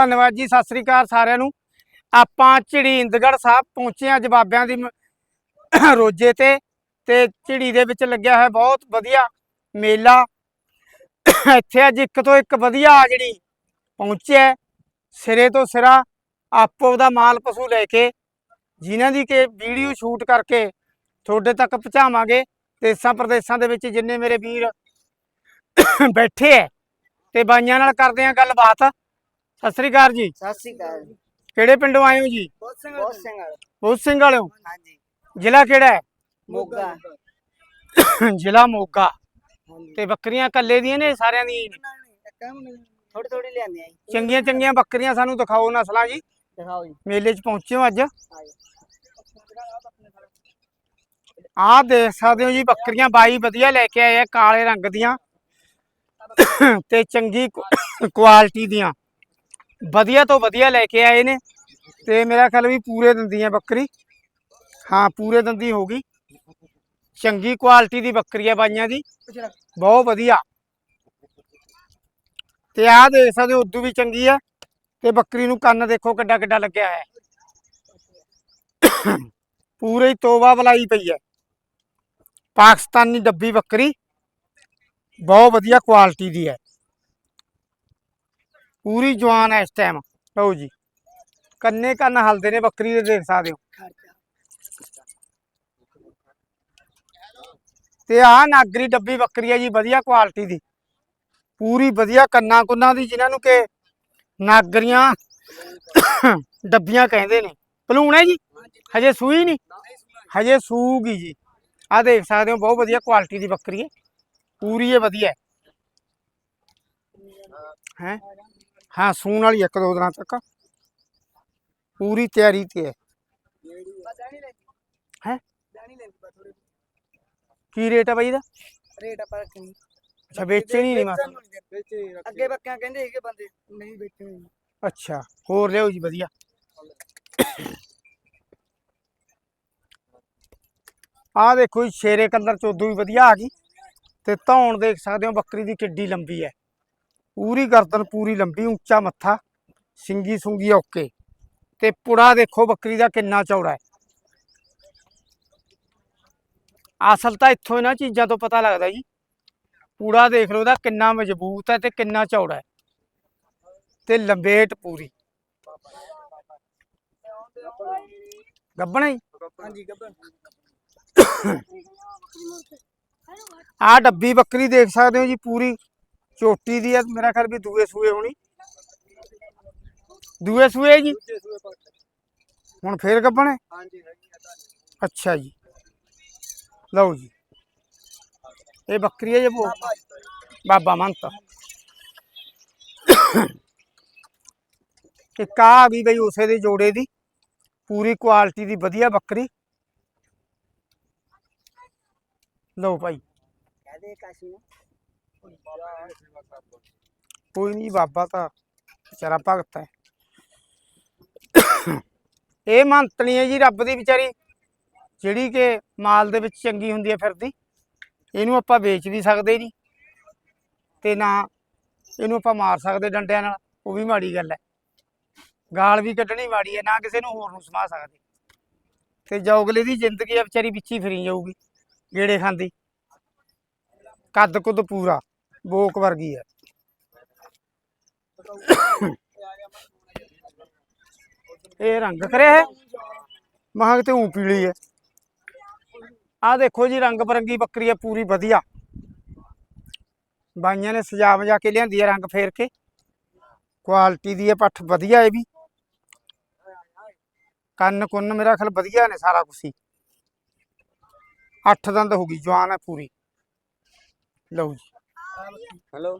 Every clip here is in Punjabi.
ਧੰਨਵਾਦ ਜੀ, ਸਤਿ ਸ੍ਰੀ ਅਕਾਲ ਸਾਰਿਆਂ ਨੂੰ। ਆਪਾਂ ਝਿੜੀ ਇੰਦਗੜ ਸਾਹਿਬ ਪਹੁੰਚੇ ਆ ਜਵਾਬਿਆਂ ਦੀ ਰੋਜੇ ਤੇ ਤੇ ਝਿੜੀ ਦੇ ਵਿੱਚ ਲੱਗਿਆ ਹੋਇਆ ਬਹੁਤ ਵਧੀਆ ਮੇਲਾ। ਇੱਥੇ ਅੱਜ ਇੱਕ ਤੋਂ ਇੱਕ ਵਧੀਆ ਆ ਜਿਹੜੀ ਪਹੁੰਚਿਆ ਸਿਰੇ ਤੋਂ ਸਿਰਾ ਆਪੋ ਦਾ ਮਾਲ ਪਸ਼ੂ ਲੈ ਕੇ, ਜਿਨ੍ਹਾਂ ਦੀ ਕਿ ਵੀਡੀਓ ਸ਼ੂਟ ਕਰਕੇ ਤੁਹਾਡੇ ਤੱਕ ਪਹੁੰਚਾਵਾਂਗੇ। ਦੇਸਾਂ ਪ੍ਰਦੇਸਾਂ ਦੇ ਵਿੱਚ ਜਿੰਨੇ ਮੇਰੇ ਵੀਰ ਬੈਠੇ ਐ ਤੇ ਬਾਈਆਂ ਨਾਲ ਕਰਦੇ ਆ ਗੱਲਬਾਤ। ਸਤਿ ਸ੍ਰੀ ਅਕਾਲ ਜੀ। ਸਤਿ ਸ੍ਰੀ ਅਕਾਲ ਜੀ। ਕਿਹੜੇ ਪਿੰਡੋਂ ਆਏ ਹੋ ਜੀ? ਬਹੁਤ ਸਿੰਘ ਬਹੁਤ ਸਿੰਘ ਬਹੁਤ ਸਿੰਘ ਵਾਲਿਓ ਹਾਂਜੀ। ਜ਼ਿਲ੍ਹਾ ਕਿਹੜਾ ਹੈ? ਮੋਗਾ। ਜ਼ਿਲ੍ਹਾ ਮੋਗਾ। ਤੇ ਬੱਕਰੀਆਂ ਕੱਲੇ ਦੀਆਂ ਨੇ ਸਾਰਿਆਂ ਦੀਆਂ? ਥੋੜੀ ਥੋੜੀ ਲਿਆਂਦੇ ਆ ਜੀ। ਚੰਗੀਆਂ ਚੰਗੀਆਂ ਬੱਕਰੀਆਂ ਸਾਨੂੰ ਦਿਖਾਓ ਨਸਲਾਂ ਜੀ। ਦਿਖਾਓ ਜੀ। ਮੇਲੇ 'ਚ ਪਹੁੰਚੇ ਹੋ ਅੱਜ। ਆਹ ਦੇਖ ਸਕਦੇ ਹੋ ਜੀ ਬੱਕਰੀਆਂ ਬਾਈ ਵਧੀਆ ਲੈ ਕੇ ਆਏ ਆ ਕਾਲੇ ਰੰਗ ਦੀਆਂ। ਤੇ ਚੰਗੀ ਕੁਆਲਿਟੀ ਦੀਆਂ। ਵਧੀਆ ਤੋਂ ਵਧੀਆ ਲੈ ਕੇ ਆਏ ਨੇ ਤੇ ਮੇਰਾ ਖਿਆਲ ਵੀ ਪੂਰੇ ਦੰਦੀ ਆ ਬੱਕਰੀ। ਹਾਂ, ਪੂਰੇ ਦੰਦੀ ਹੋ ਗਈ। ਚੰਗੀ ਕੁਆਲਿਟੀ ਦੀ ਬੱਕਰੀ ਆ ਬਾਈਆਂ ਦੀ। ਬਹੁਤ ਵਧੀਆ। ਤੇ ਆਹ ਦੇਖ ਸਕਦੇ ਹੋ, ਉਦੋਂ ਵੀ ਚੰਗੀ ਆ ਤੇ ਬੱਕਰੀ ਨੂੰ ਕੰਨ ਦੇਖੋ ਕਿੱਡਾ ਕਿੱਡਾ ਲੱਗਿਆ ਹੈ ਪੂਰੇ ਹੀ ਤੋਬਾ ਬਲਾਈ ਪਈ ਹੈ ਪਾਕਿਸਤਾਨੀ ਡੱਬੀ ਬੱਕਰੀ। ਬਹੁਤ ਵਧੀਆ ਕੁਆਲਿਟੀ ਦੀ ਹੈ ਪੂਰੀ ਜਵਾਨ ਹੈ ਇਸ ਟਾਈਮ ਲਓ ਜੀ। ਕੰਨੇ ਕੰਨ ਹਲਦੇ ਨੇ, ਬੱਕਰੀ ਦੇ ਦੇਖ ਸਕਦੇ ਹੋ। ਤੇ ਆਹ ਨਾਗਰੀ ਡੱਬੀ ਬੱਕਰੀ ਹੈ ਜੀ, ਵਧੀਆ ਕੁਆਲਿਟੀ ਦੀ। ਪੂਰੀ ਵਧੀਆ ਕੰਨਾਂ ਕੁੰਨਾਂ ਦੀ, ਜਿਨ੍ਹਾਂ ਨੂੰ ਕਿ ਨਾਗਰੀਆਂ ਡੱਬੀਆਂ ਕਹਿੰਦੇ ਨੇ। ਪਲੂਣ ਹੈ ਜੀ? ਹਜੇ ਸੂਈ ਨਹੀਂ? ਹਜੇ ਸੂਗੀ ਜੀ। ਆਹ ਦੇਖ ਸਕਦੇ ਹੋ, ਬਹੁਤ ਵਧੀਆ ਕੁਆਲਿਟੀ ਦੀ ਬੱਕਰੀ ਹੈ। ਪੂਰੀ ਹੈ ਵਧੀਆ ਹੈ? ਹਾਂ ਸੂਣ ਵਾਲੀ ਇੱਕ ਦੋ ਦਿਨਾਂ ਤੱਕ। ਪੂਰੀ ਤਿਆਰੀ ਤੇ ਹੈ। ਹੈਂ? ਕੀ ਰੇਟ ਹੈ ਬਾਈ ਦਾ ਰੇਟ ਆਪਾਂ ਰੱਖਣੀ ਅੱਛਾ ਵੇਚਣੀ ਨਹੀਂ ਮਾਤਾ ਅੱਗੇ ਬੱਕਿਆਂ ਕਹਿੰਦੇ ਸੀਗੇ ਬੰਦੇ ਨਹੀਂ ਵੇਚਣੇ। ਅੱਛਾ ਹੋਰ ਲਿਓ ਜੀ ਵਧੀਆ। ਆਹ ਦੇਖੋ ਜੀ ਸ਼ੇਰੇ ਕਲਰ ਚ ਉਦੋਂ ਵੀ ਵਧੀਆ ਆ ਗਈ। ਤੇ ਧੌਣ ਦੇਖ ਸਕਦੇ ਹੋ ਬੱਕਰੀ ਦੀ ਕਿੱਡੀ ਲੰਬੀ ਹੈ। ਪੂਰੀ ਗਰਦਨ ਪੂਰੀ ਲੰਬੀ ਉੱਚਾ ਮੱਥਾ ਸਿੰਗੀ ਸੁੰਗੀ ਓਕੇ। ਤੇ ਪੁੜਾ ਦੇਖੋ ਬੱਕਰੀ ਦਾ ਕਿੰਨਾ ਚੌੜਾ ਹੈ। ਅਸਲ ਤਾਂ ਇੱਥੋਂ ਇਹਨਾਂ ਚੀਜ਼ਾਂ ਤੋਂ ਪਤਾ ਲੱਗਦਾ ਜੀ। ਪੂੜਾ ਦੇਖ ਲਓ ਉਹਦਾ ਕਿੰਨਾ ਮਜ਼ਬੂਤ ਹੈ ਤੇ ਕਿੰਨਾ ਚੌੜਾ ਹੈ। ਤੇ ਲੰਬੇਟ ਪੂਰੀ। ਗੱਬਣਾ ਜੀ? ਹਾਂਜੀ ਗੱਬਨ ਆ ਡੱਬੀ ਬੱਕਰੀ ਦੇਖ ਸਕਦੇ ਹੋ ਜੀ ਪੂਰੀ। ਚੋਟੀ ਦੀ ਹੈ ਮੇਰਾ ਖਿਆਲ ਵੀ ਦੂਏ ਸੂਏ ਹੋਣੀ। ਦੂਏ ਸੂਏ ਜੀ? ਹੁਣ ਫੇਰ ਹਾਂਜੀ ਅੱਛਾ ਜੀ। ਲਓ ਜੀ। ਇਹ ਬੱਕਰੀ ਹੈ ਜੀ ਉਹ ਬਾਬਾ ਮੰਤ। ਇੱਕ ਆ ਵੀ ਬਈ ਉਸੇ ਦੇ ਜੋੜੇ ਦੀ। ਪੂਰੀ ਕੁਆਲਿਟੀ ਦੀ ਵਧੀਆ ਬੱਕਰੀ। ਲਓ ਭਾਈ। ਕਹਦੇ ਕਾਸ਼ੀ ਨੂੰ? ਕੋਈ ਨਹੀਂ ਬਾਬਾ ਤਾਂ ਵਿਚਾਰਾ ਭਗਤ ਹੈ। ਇਹ ਮੰਤਣੀ ਹੈ ਜੀ ਰੱਬ ਦੀ ਵਿਚਾਰੀ, ਜਿਹੜੀ ਕਿ ਮਾਲ ਦੇ ਵਿੱਚ ਚੰਗੀ ਹੁੰਦੀ ਹੈ ਫਿਰਦੀ। ਇਹਨੂੰ ਆਪਾਂ ਵੇਚ ਵੀ ਸਕਦੇ ਨਹੀਂ ਤੇ ਨਾ ਇਹਨੂੰ ਆਪਾਂ ਮਾਰ ਸਕਦੇ ਡੰਡਿਆਂ ਨਾਲ, ਉਹ ਵੀ ਮਾੜੀ ਗੱਲ ਹੈ। ਗਾਲ ਵੀ ਕੱਢਣੀ ਮਾੜੀ ਹੈ, ਨਾ ਕਿਸੇ ਨੂੰ ਹੋਰ ਨੂੰ ਸਮਾ ਸਕਦੇ। ਤੇ ਜੋਗਲੇ ਦੀ ਜ਼ਿੰਦਗੀ ਆ, ਵਿਚਾਰੀ ਵਿੱਚ ਹੀ ਫਿਰੀ ਜਾਊਗੀ ਗੇੜੇ ਖਾਂਦੀ। ਕੱਦ ਕੁੱਦ ਪੂਰਾ। ਬੋਕ ਵਰਗੀ ਹੈ ਇਹ ਰੰਗ ਕਰਿਆ ਹੈ ਮਹਾਂ ਤੇ ਉਂ ਪੀਲੀ ਹੈ ਆ ਦੇਖੋ ਜੀ, ਰੰਗ ਬਰੰਗੀ ਬੱਕਰੀ ਹੈ ਪੂਰੀ ਵਧੀਆ। ਬਾਈਆਂ ਨੇ ਸਜਾ ਵਜਾ ਕੇ ਲਿਆਂਦੀ ਹੈ ਰੰਗ ਫੇਰ ਕੇ। ਕੁਆਲਿਟੀ ਦੀ ਹੈ ਪੱਠ ਵਧੀਆ ਹੈ ਵੀ। ਕੰਨ ਕੁੰਨ ਮੇਰਾ ਖਿਆਲ ਵਧੀਆ ਨੇ ਸਾਰਾ ਕੁਛ ਹੀ। ਅੱਠ ਦੰਦ ਹੋ ਗਈ, ਜਵਾਨ ਹੈ ਪੂਰੀ। ਲਓ ਜੀ। ਹੈਲੋ।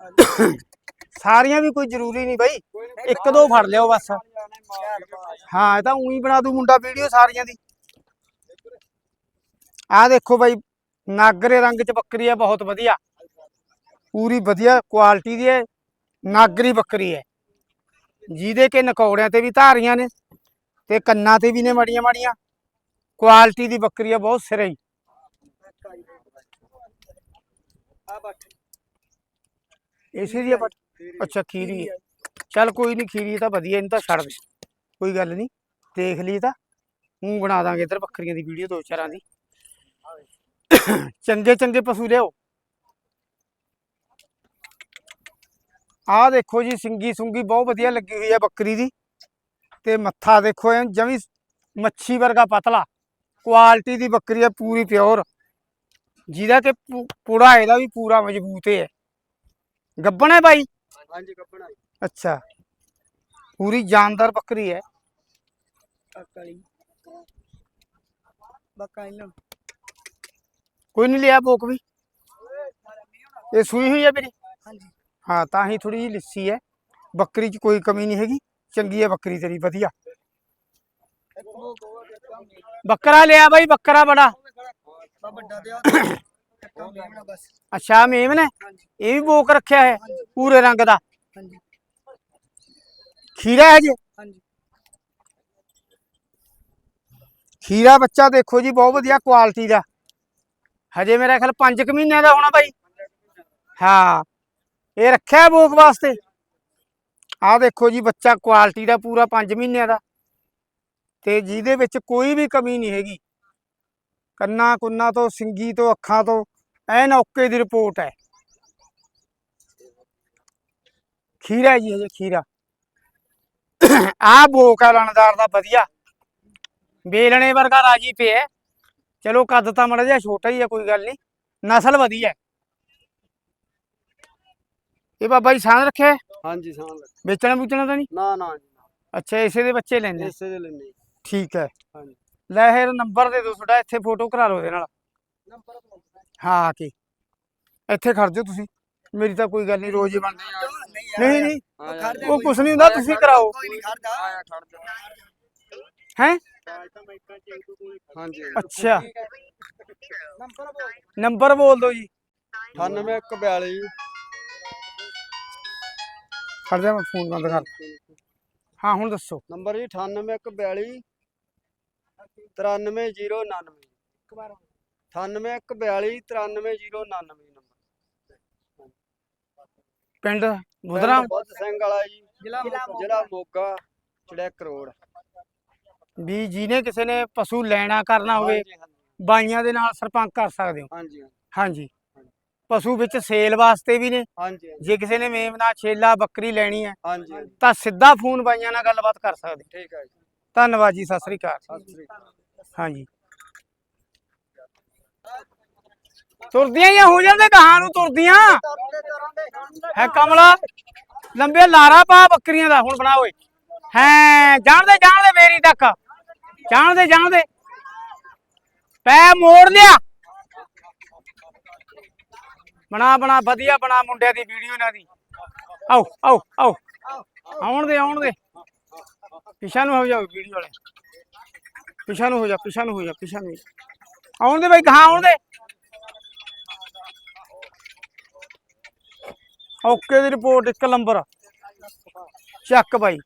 ਸਾਰੀਆਂ ਵੀ ਕੋਈ ਜ਼ਰੂਰੀ ਨਹੀਂ ਬਾਈ। ਇੱਕ ਦੋ ਫੜ ਲਿਓ ਬਸ। ਹਾਂ, ਇਹ ਤਾਂ ਉਹੀ ਬਣਾ ਦੂ ਮੁੰਡਾ ਵੀਡੀਓ ਸਾਰੀਆਂ ਦੀ। ਆਹ ਦੇਖੋ ਬਾਈ, ਨਾਗਰੇ ਰੰਗ ਚ ਬੱਕਰੀ ਹੈ ਬਹੁਤ ਵਧੀਆ। ਪੂਰੀ ਵਧੀਆ ਕੁਆਲਿਟੀ ਦੀ ਹੈ, ਨਾਗਰੀ ਬੱਕਰੀ ਹੈ। ਜਿਹਦੇ ਕੇ ਨਕੌੜਿਆਂ ਤੇ ਵੀ ਧਾਰੀਆਂ ਨੇ ਤੇ ਕੰਨਾਂ ਤੇ ਵੀ ਨੇ ਮੜੀਆਂ ਮੜੀਆਂ ਕੁਆਲਿਟੀ ਦੀ ਬੱਕਰੀ ਹੈ ਬਹੁਤ ਸਿਰੇ ਹੀ ਆ ਬੱਠ ਇਸੇ ਦੀ ਹੈ ਅੱਛਾ ਖੀਰੀ। ਹੈ ਚੱਲ ਕੋਈ ਨਹੀਂ ਖੀਰੀ ਤਾਂ ਵਧੀਆ ਇਹਨੂੰ ਤਾਂ ਛੱਡ ਦੇ। ਕੋਈ ਗੱਲ ਨਹੀਂ ਦੇਖ ਲਈ ਤਾਂ। ਮੂੰਹ ਬਣਾ ਦਾਂਗੇ ਇੱਧਰ ਬੱਕਰੀਆਂ ਦੀ ਵੀਡੀਓ ਦੋ ਚਾਰਾਂ ਦੀ। ਚੰਗੇ ਚੰਗੇ ਪਸ਼ੂ ਲਿਆਓ। ਆਹ ਦੇਖੋ ਜੀ ਸਿੰਗੀ ਸੁੰਗੀ ਬਹੁਤ ਵਧੀਆ ਲੱਗੀ ਹੋਈ ਹੈ ਬੱਕਰੀ ਦੀ। ਤੇ ਮੱਥਾ ਦੇਖੋ ਜਮੀ ਮੱਛੀ ਵਰਗਾ ਪਤਲਾ। ਕੁਆਲਿਟੀ ਦੀ ਬੱਕਰੀ ਹੈ ਪੂਰੀ ਪਿਓਰ। ਜਿਹਦਾ ਕਿ ਪੂ- ਪੂੜਾ ਇਹਦਾ ਵੀ ਪੂਰਾ ਮਜ਼ਬੂਤ ਹੈ ਗੱਬਣ ਹੈ ਬਾਈ? ਹਾਂਜੀ ਕੱਪੜਾ ਅੱਛਾ। ਪੂਰੀ ਜਾਨਦਾਰ ਬੱਕਰੀ ਹੈ। ਕਾਲੀ ਬੱਕਾ ਇਹਨਾਂ ਕੋਈ ਨਹੀਂ ਲਿਆ ਬੋਕ ਵੀ। ਇਹ ਸੂਈ ਹੋਈ ਹੈ ਵੀਰੇ ਹਾਂਜੀ। ਹਾਂ ਤਾਂ ਹੀ ਥੋੜੀ ਜਿਹੀ ਲਿੱਸੀ ਹੈ। ਬੱਕਰੀ 'ਚ ਕੋਈ ਕਮੀ ਨਹੀਂ ਹੈਗੀ। ਚੰਗੀ ਹੈ ਬੱਕਰੀ ਤੇਰੀ ਵਧੀਆ। ਬੱਕਰਾ ਲਿਆ ਵੱਡਾ ਤੇ ਆ ਬਸ। ਅੱਛਾ ਮੇਮ ਨੇ? ਇਹ ਵੀ ਬੋਕ ਰੱਖਿਆ ਹੈ ਪੂਰੇ ਰੰਗ ਦਾ? ਹਾਂਜੀ। ਖੀਰਾ ਹੈ ਜੀ? ਹਾਂਜੀ। ਖੀਰਾ ਬੱਚਾ ਦੇਖੋ ਜੀ ਬਹੁਤ ਵਧੀਆ ਕੁਆਲਿਟੀ ਦਾ। ਹਜੇ ਮੇਰਾ ਖਿਆਲ 5 ਕੁ ਮਹੀਨਿਆਂ ਦਾ ਹੋਣਾ ਬਾਈ। ਹਾਂ। ਇਹ ਰੱਖਿਆ ਬੋਕ ਵਾਸਤੇ? ਆਹ ਦੇਖੋ ਜੀ ਬੱਚਾ ਕੁਆਲਿਟੀ ਦਾ ਪੂਰਾ 5 ਮਹੀਨਿਆਂ ਦਾ। ਤੇ ਜਿਹਦੇ ਵਿੱਚ ਕੋਈ ਵੀ ਕਮੀ ਨਹੀਂ ਹੈਗੀ। ਕੰਨਾਂ ਕੁੰਨਾਂ ਤੋਂ ਸਿੰਗੀ ਤੋਂ ਅੱਖਾਂ ਤੋਂ ਐਨ ਓਕੇ ਦੀ ਰਿਪੋਰਟ ਹੈ। ਖੀਰਾ ਜੀ ਹਜੇ ਖੀਰਾ। ਆਹ ਬੋਕ ਲਣਦਾਰ ਦਾ ਵਧੀਆ। ਬੇਲਣੇ ਵਰਗਾ ਰਾਜੀ ਪਿਆ। ਚਲੋ ਕੱਦ ਤਾਂ ਮੜਾ ਜਿਹਾ ਛੋਟਾ ਹੀ ਹੈ ਕੋਈ ਗੱਲ ਨਹੀਂ। ਨਸਲ ਵਧੀਆ ਇਹ ਬਾਬਾ ਜੀ ਸਾਂਝ ਰੱਖਿਆ? ਹਾਂਜੀ ਸਾਂ ਵੇਚਣਾ ਬੂਚਣਾ ਤਾਂ ਨਹੀਂ? ਨਾ ਨਾ ਅੱਛਾ ਇਸੇ ਦੇ ਬੱਚੇ ਲੈਣੇ ਇਸੇ ਦੇ ਲੈਣੇ ਠੀਕ ਹੈ। ਹਾਂਜੀ। ਲੈ ਫਿਰ ਨੰਬਰ ਦੇ ਦਿਓ ਤੁਹਾਡਾ ਇੱਥੇ ਫੋਟੋ ਕਰਾ ਲਓ ਇਹਦੇ ਨਾਲ। ਨੰਬਰ ਹਾਂ ਆ ਕੇ। ਇੱਥੇ ਖੜ ਜਾਓ ਤੁਸੀਂ। ਮੇਰੀ ਤਾਂ ਕੋਈ ਗੱਲ ਨਹੀਂ ਰੋਜ਼ ਹੀ ਬਣਦੀ ਨਹੀਂ ਨਹੀਂ ਨਹੀਂ ਉਹ ਕੁਛ ਨਹੀਂ ਹੁੰਦਾ ਤੁਸੀਂ ਕਰਾਓ। ਕੋਈ ਨਹੀਂ ਖੜ ਜਾ ਆਇਆ ਖੜ ਜਾ ਹੈ? ਹਾਂਜੀ। ਅੱਛਾ। ਨੰਬਰ ਬੋਲ ਨੰਬਰ ਬੋਲ ਦਿਓ ਜੀ। 9142 ਖੜ ਜਾ ਮੈਂ ਫੋਨ ਬੰਦ ਕਰ। ਹਾਂ ਹੁਣ ਦੱਸੋ। ਨੰਬਰ ਜੀ 9842 93099 9842 93099 ਨੰਬਰ। ਪਿੰਡ ਬੁਧਰਾ ਬੁੱਧ ਸਿੰਘ ਵਾਲਾ ਜੀ ਜ਼ਿਲ੍ਹਾ ਮੋਗਾ। ਚੜੈਕ ਰੋਡ। ਵੀ ਜਿਹਨੇ ਕਿਸੇ ਨੇ ਪਸ਼ੂ ਲੈਣਾ ਕਰਨਾ ਹੋਵੇ ਬਾਈਆਂ ਦੇ ਨਾਲ ਸਰਪੰਚ ਕਰ ਸਕਦੇ ਹੋ। ਹਾਂਜੀ ਹਾਂਜੀ। ਪਸ਼ੂ ਵਿੱਚ ਸੇਲ ਵਾਸਤੇ ਵੀ ਨੇ। ਹਾਂਜੀ ਜੇ ਕਿਸੇ ਨੇ ਮੇਮਨਾ ਛੇਲਾ ਬੱਕਰੀ ਲੈਣੀ ਹੈ ਹਾਂਜੀ ਤਾਂ ਸਿੱਧਾ ਫੋਨ ਬਾਈਆਂ ਨਾਲ ਗੱਲਬਾਤ ਕਰ ਸਕਦੇ। ਠੀਕ ਹੈ ਜੀ। ਧੰਨਵਾਦ ਜੀ ਸਤਿ ਸ੍ਰੀ ਅਕਾਲ। ਹਾਂਜੀ। ਤੁਰਦੀਆਂ ਆ, ਹੋ ਜਾਂਦੇ ਕਹਾਂ ਨੂੰ ਤੁਰਦੀਆਂ? ਹੈ ਕਮਲਾ ਲੰਬੇ ਲਾਰਾ ਪਾ ਬੱਕਰੀਆਂ ਦਾ ਹੁਣ ਬਣਾ ਓਏ। ਹੈ ਜਾਣਦੇ ਜਾਣਦੇ ਮੇਰੀ ਤੱਕ। ਜਾਣਦੇ ਜਾਣਦੇ। ਪੈ ਮੋੜ ਲਿਆ। ਬਣਾ ਬਣਾ ਵਧੀਆ ਬਣਾ ਮੁੰਡਿਆਂ ਦੀ ਵੀਡੀਓ ਇਹਨਾਂ ਦੀ। ਆਓ ਆਓ ਆਓ। ਆਉਣ ਦੇ ਆਉਣ ਦੇ। ਪਿਛਾ ਨੂੰ ਹੋ ਜਾਓ ਵੀਡੀਓ ਵਾਲੇ। ਪਿਛਾ ਨੂੰ ਹੋ ਜਾ, ਪਿਛਾ ਨੂੰ ਹੋ ਜਾ, ਪਿਛਾ ਨੂੰ ਆਉਣ ਦੇ ਬਾਈ ਕਹਾਂ ਆਉਣ ਦੇ। ਓਕੇ ਦੀ ਰਿਪੋਰਟ, ਇੱਕ ਨੰਬਰ। ਚੱਕ ਬਾਈ।